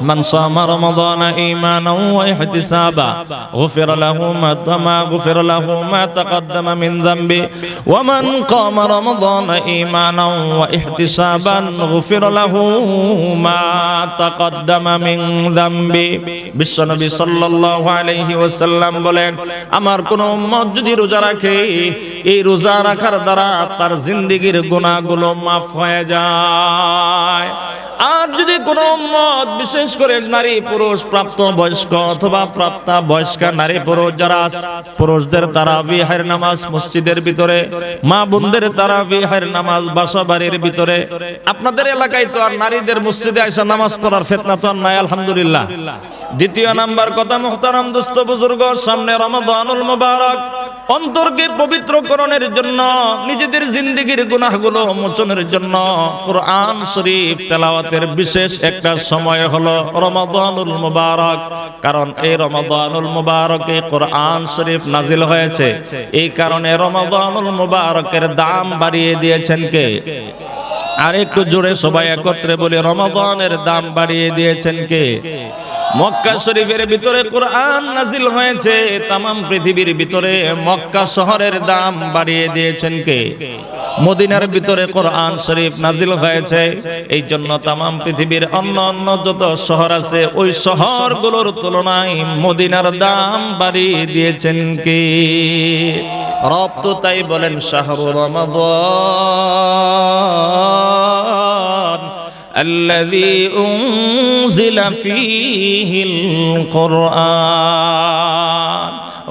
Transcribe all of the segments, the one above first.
من صام رمضان إيمانا واحتسابا غفر له ما ما غفر له ما تقدم من ذنبه ومن قام رمضان إيمانا واحتسابا غفر له ما تقدم من ذنبه বিশ্বনবী সাল্লাল্লাহু আলাইহি ওয়াসাল্লাম বলেন আমার কোন উম্মত যদি রোজা রাখে এই রোজা রাখার দ্বারা তার জিন্দেগীর গুনাহগুলো মাফ হয়ে যায় আর যদি কোন উম্মত, বিশেষ করে নারী, পুরুষ, প্রাপ্ত বয়স্ক অথবা প্রাপ্তা বয়স্কা নারী, পুরুষ, যারা পুরুষদের তারা বিহার নামাজ মসজিদের ভিতরে, মা বোনদের তারা বিহার নামাজ বাসা বাড়ির ভিতরে, আপনাদের এলাকায় তো আর নারীদের মসজিদে আইসা নামাজ পড়ার ফেতনা তো আর নাই, আলহামদুলিল্লাহ। দ্বিতীয় নাম্বার কথা, মুহতারাম দুস্থ বুজুর্গ, সামনে রমাদানুল মুবারক। অন্তরকে পবিত্রকরণের জন্য, নিজেদের জিন্দিগির গুনাহগুলো মোচনের জন্য কোরআন শরীফ তেলাওয়াতের বিশেষ একটা সময় হলো রমাদানুল মুবারক। কারণ এই রমাদানুল মুবারকে কোরআন শরীফ নাজিল হয়েছে। এই কারণে রমাদানুল মুবারকের দাম বাড়িয়ে দিয়েছেন কে? আর একটু জোরে সবাই একত্রে বলে, রমাদানের দাম বাড়িয়ে দিয়েছেন কে? মক্কা শরীফের ভিতরে কোরআন নাজিল হয়েছে, তামাম পৃথিবীর ভিতরে মক্কা শহরের দাম বাড়িয়ে দিয়েছেন কে? মদিনার ভিতরে কোরআন শরীফ নাজিল হয়েছে এই জন্য তামাম পৃথিবীর অন্য অন্য যত শহর আছে, ওই শহরগুলোর তুলনায় মদিনার দাম বাড়িয়ে দিয়েছেন কে? রব তাই বলেন, শাহরু রমাদান। الذي أنزل فيه القرآن.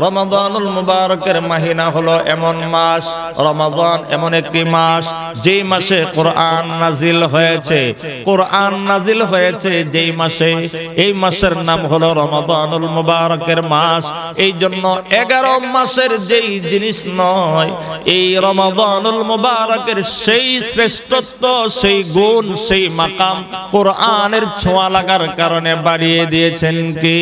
রমাদানুল মুবারকের মাহিনা হলো এমন মাস, রমাদান এমন একটি মাস, যেই মাসে কোরআন নাজিল হয়েছে। কোরআন নাজিল হয়েছে যেই মাসে, এই মাসের নাম হলো রমাদানুল মুবারকের মাস। এই জন্য এগারো মাসের যেই জিনিস নয়, এই রমাদানুল মুবারকের সেই শ্রেষ্ঠত্ব, সেই গুণ, সেই মাকাম কোরআনের ছোঁয়া লাগার কারণে বাড়িয়ে দিয়েছেন কি?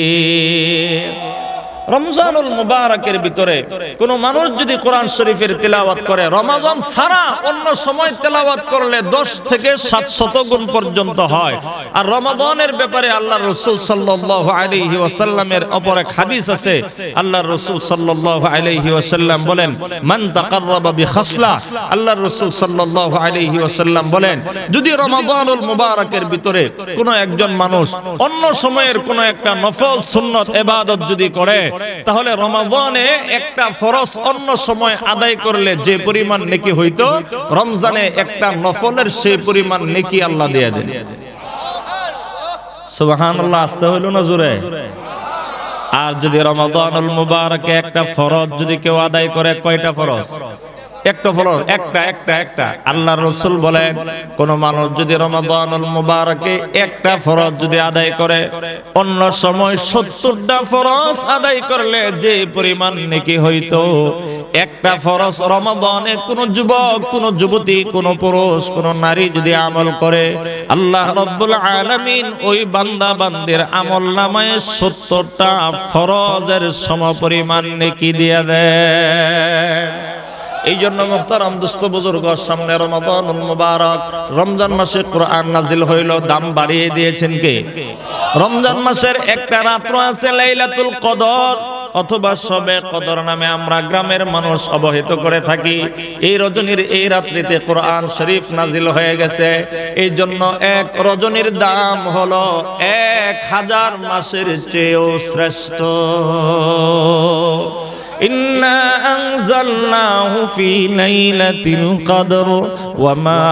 রমজানুল মুবারকের ভিতরে কোন মানুষ যদি কোরআন শরীফের তেলাওয়াত করে, রমাজান ছাড়া অন্য সময় তেলাওয়াত করলে দশ থেকে সাত শত গুণ পর্যন্ত হয়। আর রমাদানের ব্যাপারে আল্লাহ রসুল সাল্লাহ আলাইহি ওয়াসাল্লামের অপর এক হাদিস আছে। আল্লাহ রসুল সাল্লাহ আলাইহি ওয়াসাল্লাম বলেন, মান আল্লাহ রসুল সাল্লাহ আলাইহি ওয়াসাল্লাম বলেন, যদি রমাদানুল মুবারকের ভিতরে কোন একজন মানুষ অন্য সময়ের কোন একটা নফল সুন্নত, এবাদত যদি করে তাহলে রমাদানে একটা ফরজ অন্য সময় আদায় করলে যে পরিমাণ নেকি হইতো, রমজানে একটা নফলের সেই পরিমাণ নেকি আল্লাহ দিয়ে দেন। সুবহানাল্লাহ, আসতে হইল না জোরে? আর যদি রমাদানুল মুবারকে একটা ফরজ যদি কেউ আদায় করে, কয়টা ফরজ? একটা ফরজ একটা একটা একটা। আল্লাহ রসুল বলেন কোন মানুষ যদি রমাদানুল মুবারকে একটা ফরজ যদি আদায় করে, অন্য সময় সত্তরটা ফরজ আদায় করলে যে পরিমাণ নেকি হইতো, একটা ফরজ রমাদানে কোন যুবক, কোন যুবতী, কোন পুরুষ, কোন নারী যদি আমল করে, আল্লাহ রব্বুল আলামিন ওই বান্দা বান্দির আমল নামায় সত্তরটা ফরজের সমপরিমাণ নেকি দিয়ে দেয় এই জন্য মুখতারাম দুস্থ বুজুর্গ সামনে রমাদান মুবারক রমজান মাসে কোরআন নাজিল হইল, দাম বাড়িয়ে দিয়েছেন কে? রমজান মাসের একটা রাত্র আছে লাইলাতুল কদর, অথবা সবে কদর নামে আমরা গ্রামের মানুষ অবহিত করে থাকি। এই রজনীর এই রাত্রিতে কোরআন শরীফ নাজিল হয়ে গেছে। এই জন্য এক রজনীর দাম হলো এক হাজার মাসের চেয়েও শ্রেষ্ঠ। إنا أنزلناه في ليلة القدر وما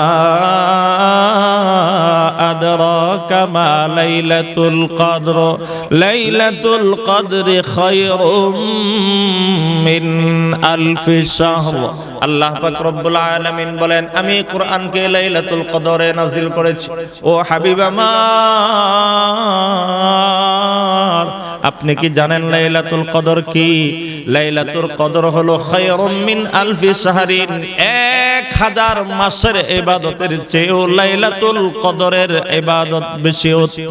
أدراك ما ليلة القدر ليلة القدر خير من ألف شهر আল্লাহ পাক রব্বুল আলামিন বলেন আমি কোরআনকে লাইলাতুল কদরে নাজিল করেছি ও হাবিব আমার আপনি কি জানেন লাইলাতুল কদর কি? লাইলাতুল কদর হলো খায়রুম মিন আলফি শাহরিন। এক হাজার মাসের ইবাদতের চেয়েও লাইলাতুল কদরের ইবাদত বেশি উত্তম।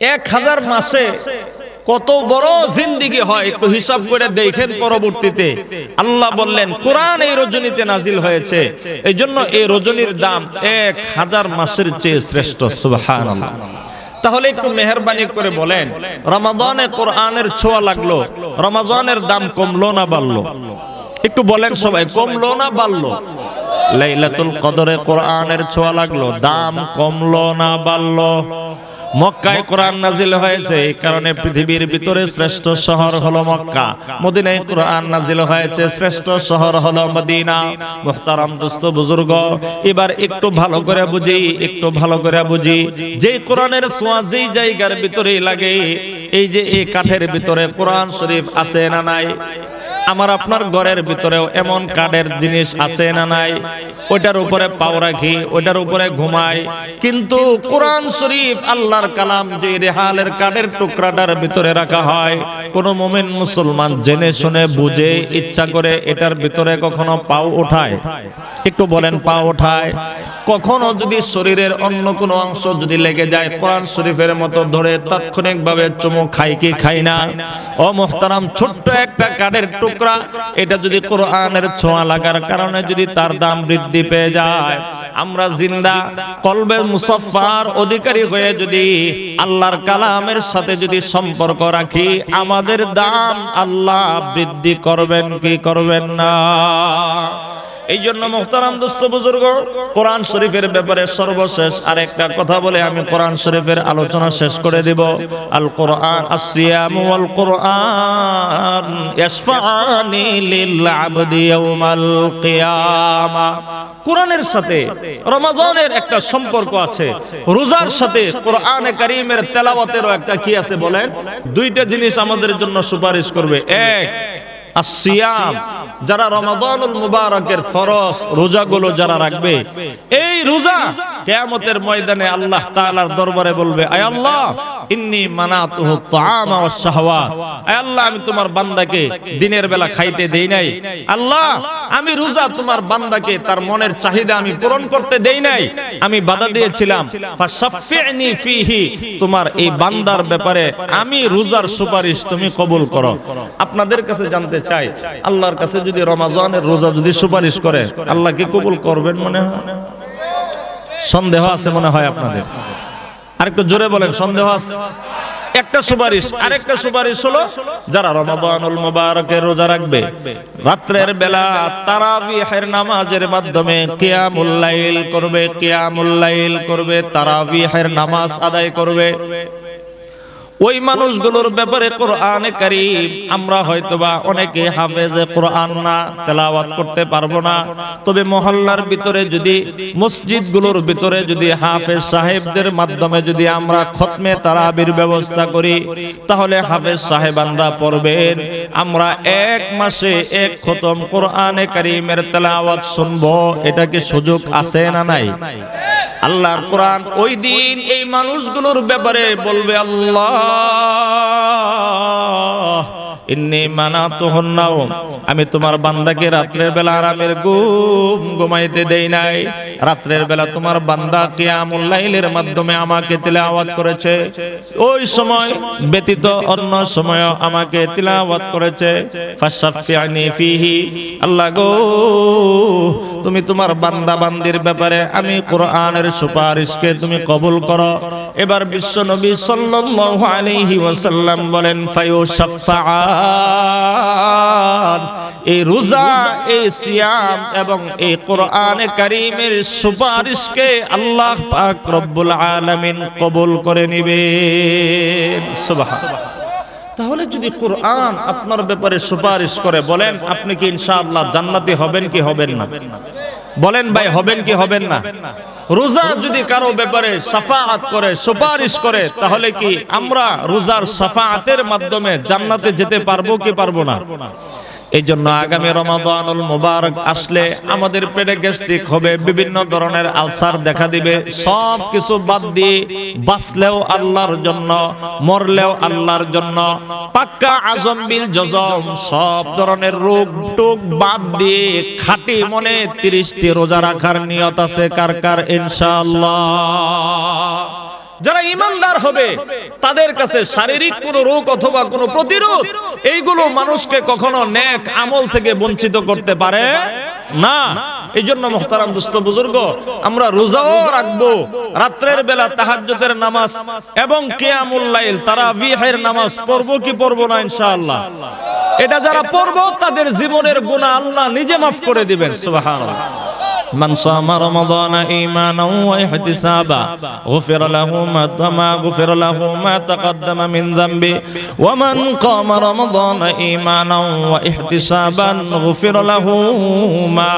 এক হাজার মাসে কত বড় জিন্দিগি হয়, একটু হিসাব করে দেখেন পরবর্তীতে। আল্লাহ বললেন, কোরআন এই রজনীতে নাজিল হয়েছে। এই জন্য এই রজনীর দাম এক হাজার মাসের চেয়ে শ্রেষ্ঠ সুবহান তাহলে একটু মেহরবানি করে বলেন, রমাদানে কোরআনের ছোঁয়া লাগল রমাজানের দাম কমলো না বাড়লো? একটু বলেন সবাই, কমলো না বাড়লো? লাইলাতুল কদরে কোরআনের ছোঁয়া লাগল, দাম কমলো না বাড়লো? মক্কায় কোরআন নাজিল হয়েছে, এই কারণে পৃথিবীর ভিতরে শ্রেষ্ঠ শহর হলো মক্কা। মদিনায় কোরআন নাজিল হয়েছে, শ্রেষ্ঠ শহর হলো মদিনা। মুখতারাম দোস্ত বুজুর্গ, এবার একটু ভালো করে বুঝি, একটু ভালো করে বুঝি। যে কোরআনের ছোঁয়া যেই জায়গার ভিতরে লাগে, এই যে এই কাঠের ভিতরে কোরআন শরীফ আছে না নাই? আমার আপনার ঘরের ভিতরেও এমন কাঠের জিনিস আছে না নাই? ওইটার উপরে পাও রাখি, ওইটার উপরে ঘুমাই। কিন্তু কোরআন শরীফ আল্লাহর কালাম যে রেহালের কাঠের টুকরাটার ভিতরে রাখা হয়, কোন মোমেন মুসলমান জেনে শুনে বুঝে ইচ্ছা করে এটার ভিতরে কখনো পাও ওঠায়? একটু বলেন পা ওঠায়। কখনো যদি শরীরের অন্য কোনো অংশ যদি লেগে যায়, কোরআন শরীফের মতো ধরে তাৎক্ষণিকভাবে চুমু খাই কি খাই না? ও মোহতারাম, ছোট্ট একটা কাঠের টুকরা এটা যদি কোরআনের ছোঁয়া লাগার কারণে যদি তার দাম বৃদ্ধি পেয়ে যায়, আমরা জিন্দা কলবে মুসফার অধিকারী হয়ে যদি আল্লাহর কালামের সাথে যদি সম্পর্ক রাখি, আমাদের দাম আল্লাহ বৃদ্ধি করবেন কি করবেন না? এই জন্য মোহতারাম দোস্ত বুজুর্গ, কোরআন শরীফের ব্যাপারে সর্বশেষ আরেকটা কথা বলে আমি কোরআন শরীফের আলোচনা শেষ করে দিব। আল কোরআন আসিয়াম ওয়াল কোরআন, ইয়াশফাআনি লিল আবদি ইয়াউমাল কিয়ামা। কোরআনের সাথে রমাজানের একটা সম্পর্ক আছে। রোজার সাথে কোরআনে কারীমের তেলাওয়াতেরও একটা কি আছে বলেন? দুইটা জিনিস আমাদের জন্য সুপারিশ করবে। এক আসিয়াম যারা রমাদানুল মুবারকের ফরজ রোজাগুলো যারা রাখবে, এই রোজা কিয়ামতের ময়দানে আল্লাহ তাআলার দরবারে বলবে, আয় আল্লাহ, ইন্নী মানাতুহু তাআমা ওয়াস শাহওয়াত আয় আল্লাহ, আমি তোমার বান্দাকে দিনের বেলা খাইতে দেই নাই। আল্লাহ, আমি রোজা তোমার বান্দাকে তার মনের চাহিদা আমি পূরণ করতে দেই নাই। আমি বাধা দিয়েছিলাম, ফাশাফিনি ফিহি। তোমার এই বান্দার ব্যাপারে আমি রোজার সুপারিশ তুমি কবুল করো। আপনাদের কাছে জানতে চাই, আল্লাহর কাছে যদি রমাজানের রোজা যদি সুপারিশ করে, আল্লাহ কি কবুল করবেন মনে হয়? সন্দেহ আছে মনে হয় আপনাদের। আরেকটু জোরে বলেন, সন্দেহ আছে? একটা সুপারিশ, আরেকটা সুপারিশ হলো যারা রমাদানুল মুবারকের রোজা রাখবে, রাত্রের বেলা তারাবিহের নামাজের মাধ্যমে কিয়ামুল লাইল করবে, কিয়ামুল লাইল করবে, তারাবিহের নামাজ আদায় করবে। ওই মানুষগুলোর ব্যাপারে কোরআনে কারীম, আমরা হয়তোবা অনেকে হাফেজে কোরআন না, তেলাওয়াত করতে পারব না। তবে মহল্লার ভিতরে যদি, মসজিদগুলোর ভিতরে যদি হাফেজ সাহেবদের মাধ্যমে যদি আমরা খতমে তারাবির ব্যবস্থা করি, তাহলে হাফেজ সাহেবানরা পড়বেন, আমরা এক মাসে এক খতম কোরআনে কারীমের তেলাওয়াত শুনব, এটা কি সুযোগ আছে না নাই? আল্লাহর কোরআন ওই দিন এই মানুষগুলোর ব্যাপারে বলবে আল্লাহ। আমি তোমার বান্দাকে রাত্রের বেলা আরামের ঘুম ঘুমাইতে দেই নাই। রাত্রের বেলা তোমার বান্দা কিয়ামুল লাইলের মাধ্যমে আমাকে তিলাওয়াত করেছে। ওই সময় ব্যতীত অন্য সময় আমাকে তিলাওয়াত করেছে। আল্লাহ গো, তুমি তোমার বান্দা বান্দির ব্যাপারে আমি কোরআনের সুপারিশকে তুমি কবুল করো। এবার বিশ্ব নবী সাল্লাল্লাহু আলাইহি ওয়াসাল্লাম বলেন ফায়ু শাফাআত এই রোজা, এই সিয়াম এবং এই কোরআনে কারীমের সুপারিশকে আল্লাহ পাক রব্বুল আলামিন কবুল করে নেবেন। সুবহান। তাহলে যদি কোরআন আপনার ব্যাপারে সুপারিশ করে বলেন, আপনি কি ইনশাআল্লাহ জান্নাতি হবেন কি হবেন না? বলেন ভাই, হবেন কি হবেন না? রোজা যদি কারও ব্যাপারে সাফাআত করে, সুপারিশ করে, তাহলে কি আমরা রোজার সাফাআতের মাধ্যমে জান্নাতে যেতে পারব কি পারব না? এই জন্য আগামী রমাদানুল মুবারক আসলে আমাদের পেটে গ্যাস্ট্রিক হবে, বিভিন্ন ধরনের আলসার দেখা দিবে, সব কিছু বাদ দিয়ে বাঁচলেও আল্লাহর জন্য, মরলেও আল্লাহর জন্য, পাক্কা আজম বিল জজম, সব ধরনের রোগ টোক বাদ দিয়ে খাঁটি মনে তিরিশটি রোজা রাখার নিয়ত আছে কার কার, ইনশাআল্লাহ। যারা ইমানদার হবে, তাদের কাছে শারীরিক কোনো রোগ অথবা কোনো প্রতিরোধ, এইগুলো মানুষকে কখনো নেক আমল থেকে বঞ্চিত করতে পারে না। এই জন্য মোহতারাম দুস্থ বুজুর্গ, আমরা রোজাও রাখব, রাত্রের বেলা তাহাজ্জুদের নামাজ এবং কিয়ামুল লাইল তারা বিহের নামাজ পড়ব কি পড়ব না ইনশাআল্লাহ। এটা যারা পড়ব, তাদের জীবনের গুনাহ আল্লাহ নিজে মাফ করে দিবেন, সুবহানাল্লাহ। من صام رمضان ايمانا واحتسابا غفر له ما ما غفر له ما تقدم من ذنبه ومن قام رمضان ايمانا واحتسابا غفر له ما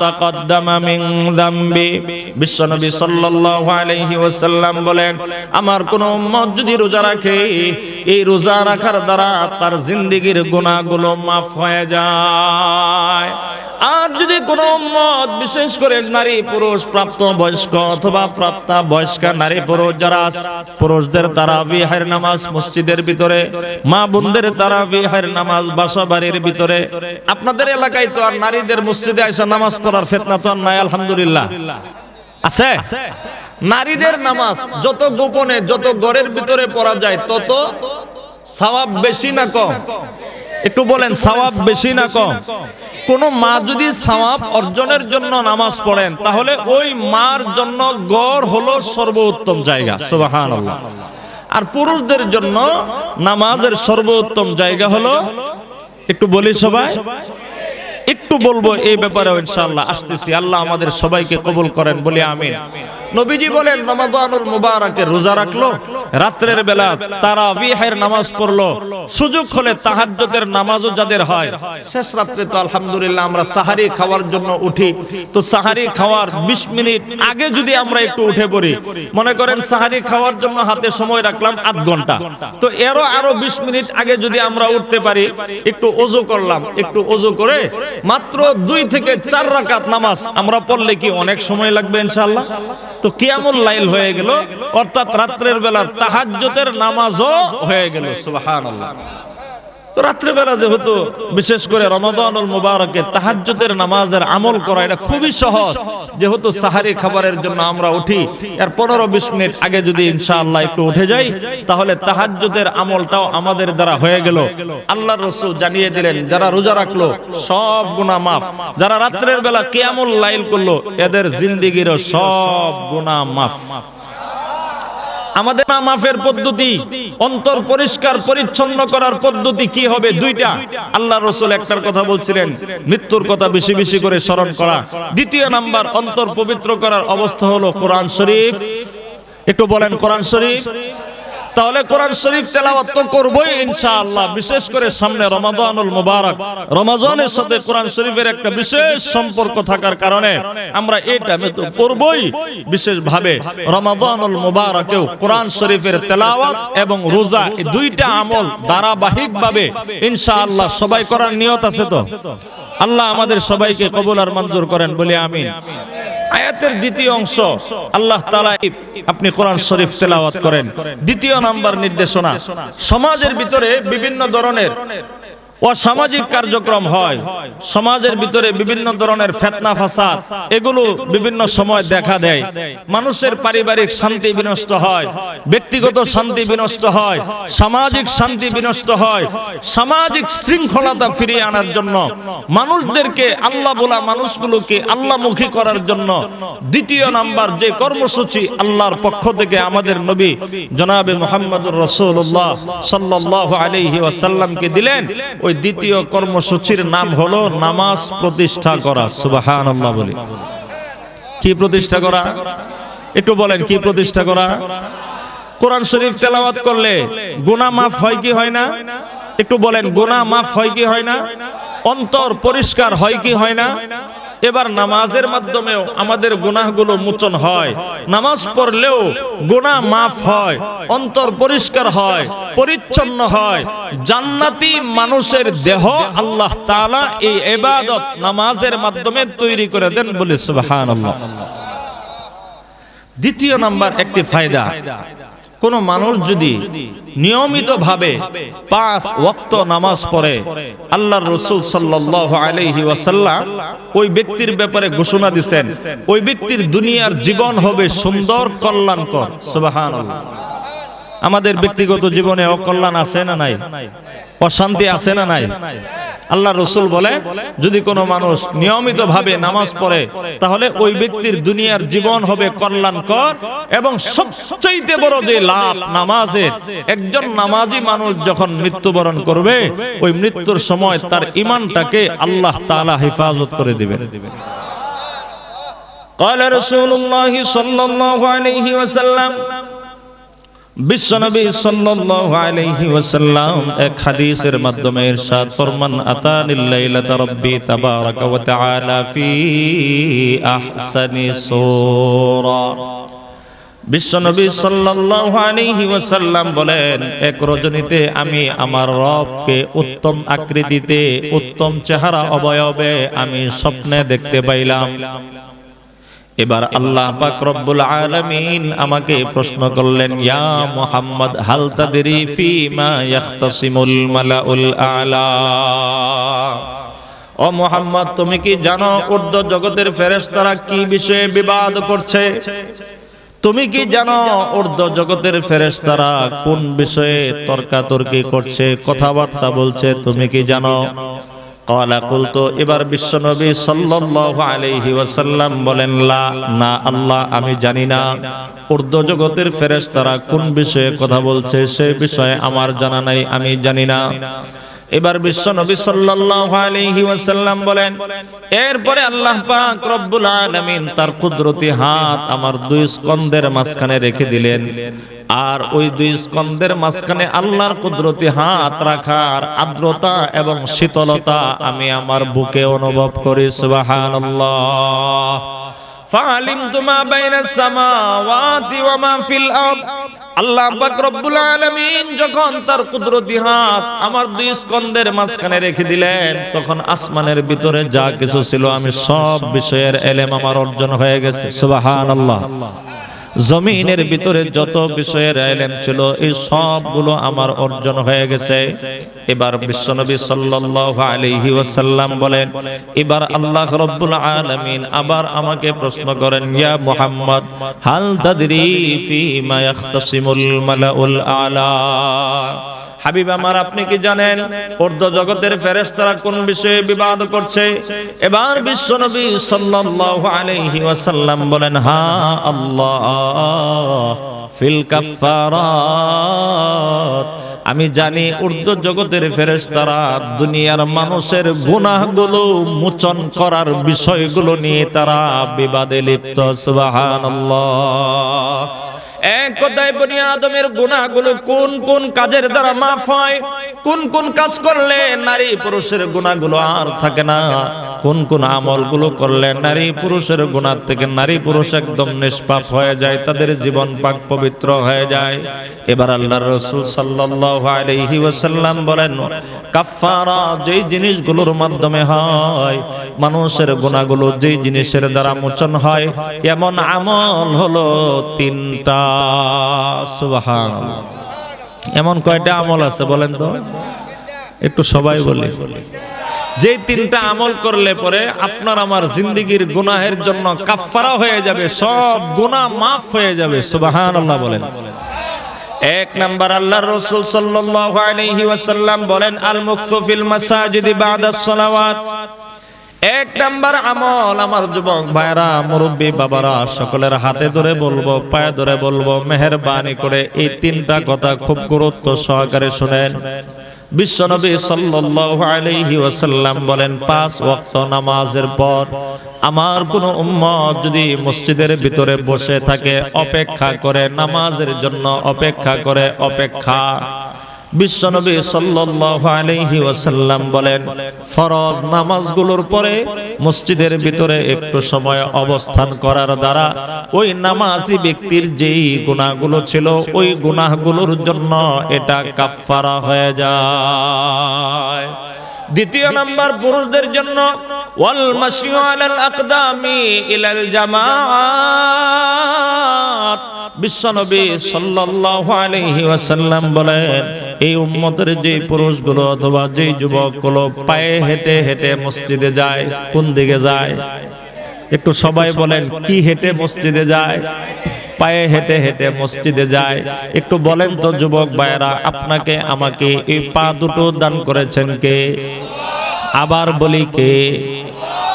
تقدم من ذنبه বিশ্বনবী সাল্লাল্লাহু আলাইহি ওয়াসাল্লাম বলেন আমার কোন উম্মত যদি রোজা রাখে এই রোজা রাখার দ্বারা তার জিন্দেগীর গুনাহগুলো মাফ হয়ে যায় আর যদি কোনো মত বিশেষ করে নারী, পুরুষ, প্রাপ্ত বয়স্ক অথবা প্রাপ্তা বয়স্ক নারী, পুরুষ যারা পুরুষদের তারা বিহার নামাজ মসজিদের ভিতরে, মা বোনদের তারা বিহার নামাজ বাসা বাড়ির ভিতরে। আপনাদের এলাকায় তো আর নারীদের মসজিদে আইসা নামাজ পড়ার ফেতনা তো নাই, আলহামদুলিল্লাহ। আছে? নারীদের নামাজ যত গোপনে, যত ঘরের ভিতরে পড়া যায়, তত সওয়াব বেশি না কম। একটু বলেন, সওয়াব বেশি না কম? কোন মা যদি সওয়াব অর্জনের জন্য নামাজ পড়েন, তাহলে ওই মার জন্য গড় হলো সর্বোত্তম জায়গা, সুবহানাল্লাহ। আর পুরুষদের জন্য নামাজের সর্বোত্তম জায়গা হলো, একটু বলি সবাই, একটু বলব এই ব্যাপারে ইনশাআল্লাহ, আসতেছি। আল্লাহ আমাদের সবাইকে কবুল করেন, বলি আমিন। নবীজি বলেন রমাদানুল মুবারাকে রোজা রাখল, রাত্রের বেলা তারা বিহের নামাজ পড়ল। সুযোগ হলে তাহাজ্জুদের নামাজও যাদের হয়। শেষ রাত্রে তো আলহামদুলিল্লাহ আমরা সাহারি খাওয়ার জন্য উঠি। তো সাহারি খাওয়ার 20 মিনিট আগে যদি আমরা একটু উঠে পড়ি, মনে করেন সাহারি খাওয়ার জন্য হাতে সময় রাখলাম আধ ঘণ্টা। তো এরও আরও 20 মিনিট আগে যদি আমরা উঠতে পারি, একটু ওযু করলাম, একটু ওযু করে মাত্র দুই থেকে চার রাকাত নামাজ আমরা পড়লে কি অনেক সময় লাগবে ইনশাআল্লাহ? তো কিয়ামুল লাইল হয়ে গেল অর্থাৎ রাত্রের বেলার তাহাজ্জতের নামাজও হয়ে গেল সুবহানাল্লাহ। তো রাত্রেবেলা যেহেতু, বিশেষ করে রমাদানুল মুবারকে তাহাজ্জুদের নামাজের আমল করা, এটা খুবই সহজ। যেহেতু সাহারি খাবারের জন্য আমরা উঠি, এর পনেরো বিশ মিনিট আগে যদি ইনশাআল্লাহ একটু উঠে যাই, তাহলে তাহাজ্জুদের আমলটাও আমাদের দ্বারা হয়ে গেল। আল্লাহ রসুল জানিয়ে দিলেন, যারা রোজা রাখল, সব গুনাহ মাফ। যারা রাত্রের বেলা কিয়ামুল লাইল করল, এদের জিন্দিগিরও সব গুনাহ মাফ। আমাদের মা মাফের পদ্ধতি, অন্তর পরিষ্কার, পরিচ্ছন্ন করার পদ্ধতি কি হবে? দুইটা। আল্লাহ রসুল একটার কথা বলছিলেন, মৃত্যুর কথা বেশি বেশি করে স্মরণ করা। দ্বিতীয় নাম্বার, অন্তর পবিত্র করার অবস্থা হলো কোরআন শরীফ। একটু বলেন কোরআন শরীফ। তাহলে কোরআন শরীফ তেলাওয়াত তো করবই ইনশাআল্লাহ, বিশেষ করে সামনে রমাদানুল মুবারক। রমাজানের সাথে কোরআন শরীফের একটা বিশেষ সম্পর্ক থাকার কারণে আমরা এটা তো পড়বই বিশেষ ভাবে রমাদানুল মুবারকেও কোরআন শরীফের তেলাওয়াত এবং রোজা, এই দুইটা আমল ধারাবাহিক ভাবে ইনশাআল্লাহ সবাই করার নিয়ত আছে তো? আল্লাহ আমাদের সবাইকে কবুল আর মঞ্জুর করেন, বলে আমিন। আয়াতের দ্বিতীয় অংশ, আল্লাহ আপনি কোরআন শরীফ তেলাওয়াত করেন। দ্বিতীয় নাম্বার নির্দেশনা, সমাজের ভিতরে বিভিন্ন ধরনের অসামাজিক কার্যক্রম হয়। সমাজের ভিতরে বিভিন্ন ধরনের ফেতনা, ফাসাদ, এগুলো বিভিন্ন সময় দেখা দেয়। মানুষের পারিবারিক শান্তি বিনষ্ট হয়, ব্যক্তিগত শান্তি বিনষ্ট হয়, সামাজিক শান্তি বিনষ্ট হয়। সামাজিক শৃঙ্খলতা ফিরিয়ে আনার জন্য মানুষদেরকে আল্লাহ বলা মানুষগুলোকে আল্লাহমুখী করার জন্য দ্বিতীয় নাম্বার যে কর্মসূচি আল্লাহর পক্ষ থেকে আমাদের নবী জনাবে মোহাম্মদুর রসুল্লাহ সাল্লাহ আলহি ওয়াসাল্লামকে দিলেন, ওই দ্বিতীয় কর্মসূচির নাম হলো নামাজ প্রতিষ্ঠা করা। সুবাহান আল্লাহ বলি। কি প্রতিষ্ঠা করা? একটু বলেন, কি প্রতিষ্ঠা করা? কোরআন শরীফ তেলাওয়াত করলে গুনা মাফ হয় কি হয় না? একটু বলেন গুনা মাফ হয় কি হয় না? অন্তর পরিষ্কার হয় কি হয় না? এবার নামাজের মাধ্যমেও আমাদের গুনাহগুলো মোচন হয়। নামাজ পড়লেও গুনাহ মাফ হয়, অন্তর পরিষ্কার হয়, পরিচ্ছন্ন হয়। জান্নাতি মানুষের দেহ আল্লাহ তাআলা এই ইবাদত নামাজের মাধ্যমে তৈরি করে দেন বলে সুবহানাল্লাহ। দ্বিতীয় নাম্বার একটি ফায়দা। কোন মানুষ যদি নিয়মিত ভাবে পাঁচ ওয়াক্ত নামাজ পড়ে, আল্লাহর রসুল সাল্লাল্লাহু আলাইহি ওয়াসাল্লাম ওই ব্যক্তির ব্যাপারে ঘোষণা দিবেন ওই ব্যক্তির দুনিয়ার জীবন হবে সুন্দর কল্যাণকর, সুবহানাল্লাহ। আমাদের ব্যক্তিগত জীবনে অকল্যাণ আছে না নাই? অশান্তি আছে না নাই? আল্লাহ রসুল বলে যদি কোনো মানুষ নিয়মিত ভাবে নামাজ পড়ে তাহলে ওই ব্যক্তির দুনিয়ার জীবন হবে কল্যাণকর এবং সবচাইতে বড় যে লাভ নামাজের একজন নামাজি মানুষ যখন মৃত্যুবরণ করবে ওই মৃত্যুর সময় তার ইমানটাকে আল্লাহ তাআলা হেফাজত করে দিবেন قال رسول الله صلى الله عليه وسلم বিশ্বনবী সাল্লাল্লাহু আলাইহি ওয়াসাল্লাম এক হাদিসের মাধ্যমে ইরশাদ ফরমান, আতানিল তাবারাকা ওয়া তাআলা ফি আহসানি বিশ্বনবী সাল্লাল্লাহু আলাইহি ওয়াসাল্লাম বলেন, এক রজনীতে আমি আমার রবকে উত্তম আকৃতিতে, উত্তম চেহারা অবয়বে আমি স্বপ্নে দেখতে পাইলাম। এবার আল্লাহ পাক রব্বুল আলামিন আমাকে প্রশ্ন করলেন, ইয়া মুহাম্মদ, হাল তাদরি ফি মা ইয়াখতাসিমুল মালাউল আলা? ও মুহাম্মদ, তুমি কি জানো উর্ধ্ব জগতের ফেরেশতারা কি বিষয়ে বিবাদ করছে? তুমি কি জানো উর্ধ্ব জগতের ফেরেশতারা কোন বিষয়ে তর্কাতর্কি করছে? কথাবার্তা বলছে, তুমি কি জানো? কলা কুলতো এবার বিশ্বনবী সাল্লাল্লাহু আলাইহি ওয়াসাল্লাম বলেন, লা, না, আল্লাহ, আমি জানি না। উর্দু জগতের ফেরেশতারা কোন বিষয়ে কথা বলছে সে বিষয়ে আমার জানা নাই, আমি জানি না। এবার বিশ্ব নবী সাল্লাল্লাহু আলাইহি ওয়াসাল্লাম বলেন, এরপরে আল্লাহ পাক রব্বুল আলামিন তার কুদরতি হাত আমার দুই স্কন্দের মাঝখানে রেখে দিলেন। আর ওই দুই স্কন্ধের মাঝখানে আল্লাহর কুদরতি হাত রাখার আর্দ্রতা এবং শীতলতা আমি আমার বুকে অনুভব করি সুবাহান ফালিম তুমা বাইনা সামাওয়াতি ওয়া মা ফিল আল্লাহ পাক রব্বুল আলামিন যখন তার কুদরতি হাত আমার দুই স্কন্ধের মাঝখানে রেখে দিলেন, তখন আসমানের ভিতরে যা কিছু ছিল আমি সব বিষয়ের এলেম আমার অর্জন হয়ে গেছে, সুবহানাল্লাহ। জমিনের ভিতরে যত বিষয়ের এলেম ছিল এই সবগুলো আমার অর্জন হয়ে গেছে। এবার বিশ্বনবী সাল্লাল্লাহু আলাইহি ওয়াসাল্লাম বলেন এবার আল্লাহ রাব্বুল আলামিন আবার আমাকে প্রশ্ন করেন ইয়া মুহাম্মদ হাল তাদরি ফি মা ইয়াখতাসিমুল মালাউল আলা? হাবিব আমার, আপনি কি জানেন অর্ধ জগতের ফেরেশতারা কোন বিষয়ে বিবাদ করছে? এবার বিশ্বনবী সাল্লাল্লাহু আলাইহি ওয়াসাল্লাম বলেন, হা আল্লাহ ফিল আমি জানি উর্দু জগতের ফেরেশতারা দুনিয়ার মানুষের গুনাহগুলো মোচন করার বিষয়গুলো নিয়ে তারা বিবাদে লিপ্ত। সুবহানাল্লাহ। এক কথায় বনি আদমের গুণাগুলো কোন কোন কাজের দ্বারা মাফ হয়? কোন কোন কাজ করলে নারী পুরুষের গুণাগুলো আর থাকে না? কোন কোন আমলগুলো করলে নারী পুরুষের গুনাহ থেকে নারী পুরুষ একদম নিষ্পাপ হয়ে যায়, তাদের জীবন পাক পবিত্র হয়ে যায়। এবার আল্লাহর রাসূল সাল্লাল্লাহু আলাইহি ওয়াসাল্লাম বলেন, কাফফারা, যেই জিনিসগুলোর মাধ্যমে হয়, মানুষের গুনাহগুলো যেই জিনিসের দ্বারা মোচন হয়, এমন আমল হলো তিনটা। সুবহানাল্লাহ। এমন কয়টা আমল আছে বলেন তো? একটু সবাই বলি। যে তিনটা আমল করলে পরে আপনার আমার জিন্দিগির গুনাহের জন্য কাফফারা হয়ে যাবে, সব গুনাহ মাফ হয়ে যাবে, সুবহানাল্লাহ বলেন। এক নাম্বার আল্লাহর রাসূল সাল্লাল্লাহু আলাইহি ওয়াসাল্লাম বলেন আল মুক্তু ফিল মাসাজিদি বাদাস সালাওয়াত এক নাম্বার আমল আমার যুবক ভাইরা মুরব্বী বাবারা, সকলের হাতে ধরে বলব, পায়ে ধরে বলব, মেহেরবানি করে এই তিনটা কথা খুব গুরুত্ব সহকারে শুনেন। বিশ্বনবী সাল্লাল্লাহু আলাইহি ওয়াসাল্লাম বলেন, পাঁচ ওয়াক্ত নামাজের পর আমার কোন উম্মত যদি মসজিদের ভিতরে বসে থাকে, অপেক্ষা করে, নামাজের জন্য অপেক্ষা করে, অপেক্ষা বিশ্বনবী সাল্লাল্লাহু আলাইহি ওয়াসাল্লাম বলেন, ফরজ নামাজগুলোর পরে মসজিদের ভিতরে একটু সময় অবস্থান করার দ্বারা ওই নামাজি ব্যক্তির যেই গুনাহগুলো ছিল, ওই গুনাহগুলোর জন্য এটা কাফফারা হয়ে যায়। দ্বিতীয় নাম্বার, পুরুষদের জন্য, ওয়াল মাসিউ আলাল আকদামি ইলাল জামাত। বিশ্বনবী সাল্লাল্লাহু আলাইহি ওয়াসাল্লাম বলেন এই উম্মতের যে পুরুষগুলো অথবা যে যুবকগুলো পায়ে হেঁটে হেঁটে মসজিদে যায়, কোন দিকে যায়? একটু সবাই বলেন, কি হেঁটে মসজিদে যায়? পায়ে হেঁটে হেঁটে মসজিদে যায়। একটু বলেন তো যুবক ভাইয়েরা, আপনাকে, আমাকে এই পা দুটো দান করেছেন কে? আবার বলি কে?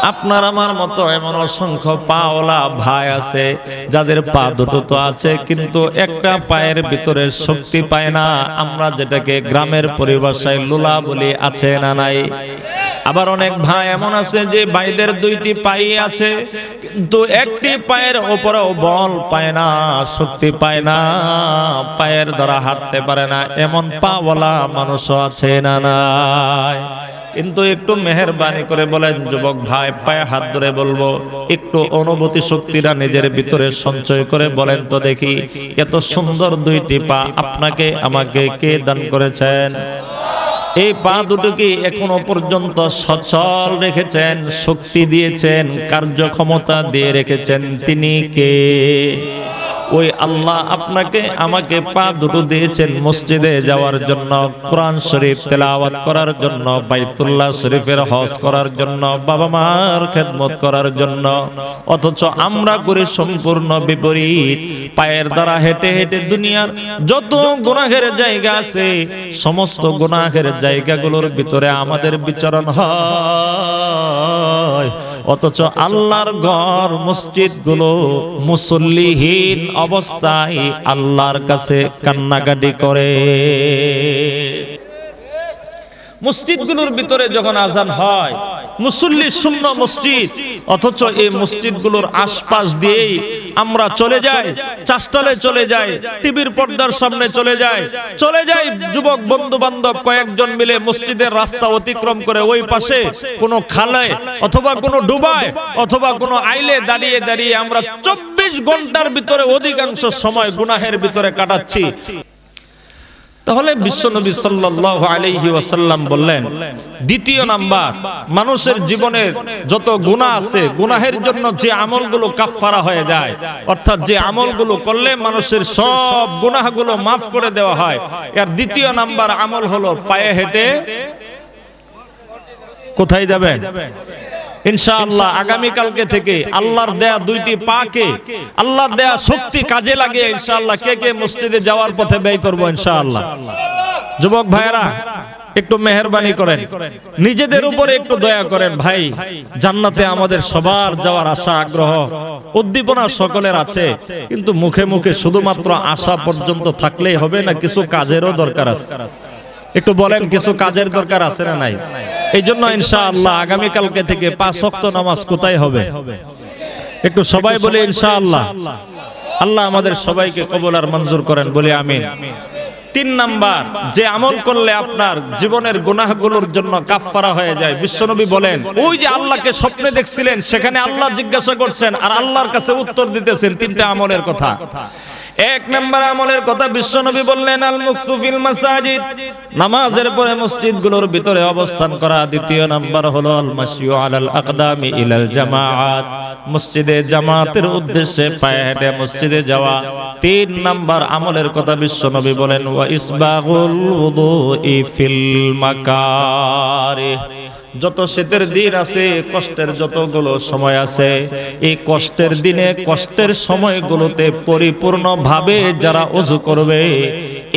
আপনার আমার মতো এমন অসংখ্য পাওলা ভাই আছে, যাদের পা দুটো তো আছে, কিন্তু একটা পায়ের ভিতরে শক্তি পায় না। আমরা যেটাকে গ্রামের পরিভাষায় লুলা বলি, আছে না নাই? আবার অনেক ভাই এমন আছে যে ভাইদের দুইটি পাই আছে, কিন্তু একটি পায়ের ওপরেও বল পায় না, শক্তি পায় না, পায়ের দ্বারা হাঁটতে পারে না। এমন পাওয়ালা মানুষও আছে না নাই? কিন্তু একটু মেহরবানি করে বলেন, যুবক ভাই, পায়ে হাত ধরে বলব, একটু অনুভূতি শক্তিটা নিজের ভিতরে সঞ্চয় করে বলেন তো দেখি, এত সুন্দর দুইটি পা আপনাকে, আমাকে কে দান করেছেন? এই পা দুটোকে এখনও পর্যন্ত সচল রেখেছেন, শক্তি দিয়েছেন, কার্যক্ষমতা দিয়ে রেখেছেন? তিনি কে? ওই আল্লাহ আপনাকে আমাকে পা দুটো দিয়েছেন মসজিদে যাওয়ার জন্য, কোরআন শরীফ তেলাওয়াত করার জন্য, বাইতুল্লাহ শরীফের হজ করার জন্য, বাবা মার খেদমত করার জন্য। অথচ আমরা করি সম্পূর্ণ বিপরীত। পায়ের দ্বারা হেঁটে হেঁটে দুনিয়ার যত গুনাহের জায়গা আছে, সমস্ত গুনাহের জায়গাগুলোর ভিতরে আমাদের বিচরণ হয়। অথচ আল্লাহর ঘর মসজিদগুলো মুসল্লিহীন অবস্থায় আল্লাহর কাছে কান্নাকাটি করে। মসজিদগুলোর ভিতরে যখন আজান হয় মুসল্লি শূন্য মসজিদ, অথচ এই মসজিদগুলোর আশপাশ দিয়েই আমরা চলে যাই চাষটালে চলে যাই, টিভির পর্দার সামনে চলে যাই চলে যাই যুবক বন্ধু বান্ধব কয়েকজন মিলে মসজিদের রাস্তা অতিক্রম করে ওই পাশে কোনো খালে অথবা কোনো ডুবায় অথবা কোনো আইলে দাঁড়িয়ে দাঁড়িয়ে আমরা চব্বিশ ঘণ্টার ভিতরে অধিকাংশ সময় গুনাহের ভিতরে কাটাচ্ছি। তাহলে বিশ্বনবী সাল্লাল্লাহু আলাইহি ওয়াসাল্লাম বললেন, দ্বিতীয় নাম্বার, মানুষের জীবনের যত গুনাহ আছে, গুনাহের জন্য যে আমলগুলো কাফফারা হয়ে যায়, অর্থাৎ যে আমলগুলো করলে মানুষের সব গুনাহগুলো মাফ করে দেওয়া হয়। এর দ্বিতীয় নাম্বার আমল হলো পায়ে হেঁটে কোথায় যাবেন? ইনশাআল্লাহ আগামী কালকে থেকে আল্লাহর দেয়া দুইটি পাকে আল্লাহর দেয়া শক্তি কাজে লাগে ইনশাআল্লাহ কে কে মসজিদে যাওয়ার পথে ব্যয় করব ইনশাআল্লাহ। যুবক ভাইয়েরা একটু মেহরবানি করেন। নিজেদের উপরে একটু দয়া করেন ভাই জান্নাতে আমাদের সবার যাওয়ার আশা আগ্রহ উদ্দীপনা সকলের আছে কিন্তু মুখে মুখে শুধুমাত্র আশা পর্যন্ত থাকলেই হবে না কিছু কাজেরও দরকার আছে? একটু বলেন কিছু কাজের দরকার আছে না নাই? এই জন্য ইনশাআল্লাহ আগামীকালকে থেকে পাঁচ ওয়াক্ত নামাজ কোথায় হবে? একটু সবাই বলে ইনশাআল্লাহ। আল্লাহ আমাদের সবাইকে কবুল আর মঞ্জুর করেন বলে আমিন। তিন নাম্বার যে আমল করলে আপনার জীবনের গুনাহগুলোর জন্য কাফফারা হয়ে যায়। বিশ্বনবী বলেন ওই যে আল্লাহকে স্বপ্নে দেখছিলেন সেখানে আল্লাহ জিজ্ঞাসা করছেন আর আল্লাহর কাছে উত্তর দিতেছেন তিনটা আমলের কথা। এক নম্বর আমলের কথা বিশ্বনবী বললেন আল মুকসুফিল মাসাজিদ। নামাজের পরে মসজিদগুলোর ভিতরে অবস্থান করা দ্বিতীয় নাম্বার হলো আল মাসিউ আলাল আকদামি ইলাল জামাআত। মসজিদে জামাতের উদ্দেশ্যে পায়ে হেঁটে মসজিদে যাওয়া তিন নাম্বার আমলের কথা বিশ্বনবী বলেন, ওয়া ইসবাগুল উযুই ফিল মাকারিহ। যত শীতের দিন আছে কষ্টের যতগুলো সময় আছে এই কষ্টের দিনে কষ্টের সময়গুলোতে পরিপূর্ণভাবে যারা অজু করবে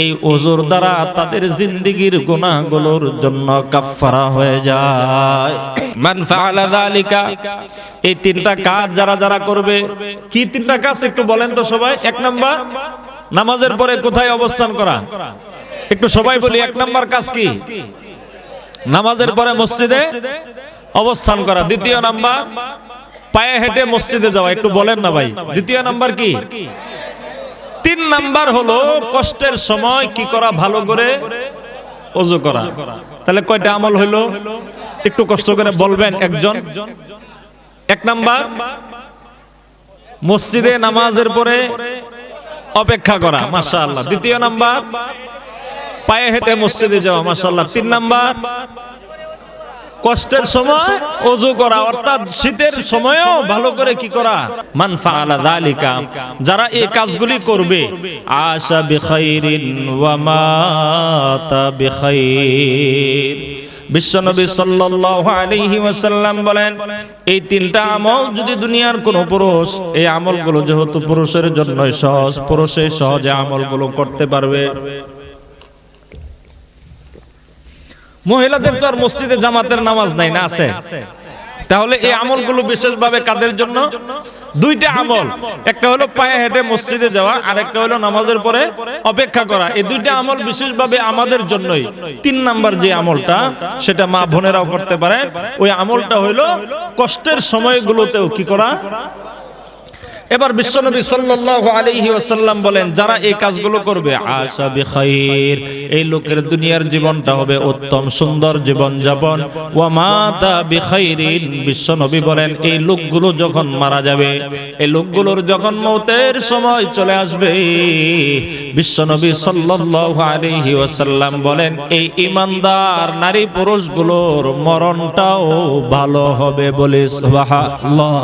এই অজুর দ্বারা তাদের জিন্দিগির গুনাহগুলোর জন্য কাফফারা হয়ে যায়। মান ফাআলা যালিকা। এই তিনটা কাজ যারা যারা করবে কি তিনটা কাজ একটু বলেন তো সবাই? এক নাম্বার নামাজের পরে কোথায় অবস্থান করা? একটু সবাই বলি এক নাম্বার কাজ কি? নামাজের পরে মসজিদে অবস্থান করা। দ্বিতীয় নাম্বার, পায়ে হেঁটে মসজিদে যাওয়া। একটু বলেন না ভাই। দ্বিতীয় নাম্বার কি? তিন নাম্বার হলো কষ্টের সময় কি করা ভালো করে? অজু করা। তাহলে কয়টা আমল হইল? একটু কষ্ট করে বলবেন একজন। এক নাম্বার, মসজিদে নামাজের পরে অপেক্ষা করা। মাশাআল্লাহ। দ্বিতীয় নাম্বার পায়ে হেঁটে মসজিদে যাওয়া মাশাআল্লাহ। তিন নাম্বার, কষ্টের সময় অজু করা, অর্থাৎ শীতের সময়ও ভালো করে কি করা? মান ফাআলা যালিকা, যারা এই কাজগুলি করবে, আশা বিখাইরিন ওয়া মাতা বিখাইর। বিশ্বনবী সাল্লাল্লাহু আলাইহি ওয়াসাল্লাম বলেন, এই তিনটা আমল যদি দুনিয়ার কোন পুরুষ, এই আমলগুলো যেহেতু পুরুষের জন্যই সহজ পুরুষে সহজে আমলগুলো করতে পারবে। মহিলাদের তো আর মসজিদে জামাতের নামাজ নাই না আছে? তাহলে এই আমলগুলো বিশেষভাবে কাদের জন্য? দুইটা আমল। একটা হলো পায়ে হেঁটে মসজিদে যাওয়া আর একটা হলো নামাজের পরে অপেক্ষা করা। এই দুইটা আমল বিশেষভাবে আমাদের জন্যই। তিন নাম্বার যে আমলটা, সেটা মা বোনেরাও করতে পারে। ওই আমলটা হইল কষ্টের সময়গুলোতেও কি করা? এবার বিশ্বনবী সাল্লাল্লাহু আলাইহি ওয়াসাল্লাম বলেন, যারা এই কাজগুলো করবে, আশা বিখাইর, এই লোকের দুনিয়ার জীবনটা হবে উত্তম সুন্দর জীবন যাপন ওয়া মাতা বিখাইরিন, বিশ্বনবী বলেন, এই লোকগুলো যখন মারা যাবে, এই লোকগুলোর যখন মৌতের সময় চলে আসবে, বিশ্বনবী সাল্লাল্লাহু আলাইহি ওয়াসাল্লাম বলেন, এই ইমানদার নারী পুরুষগুলোর মরণটাও ভালো হবে বলে সুবহানাল্লাহ।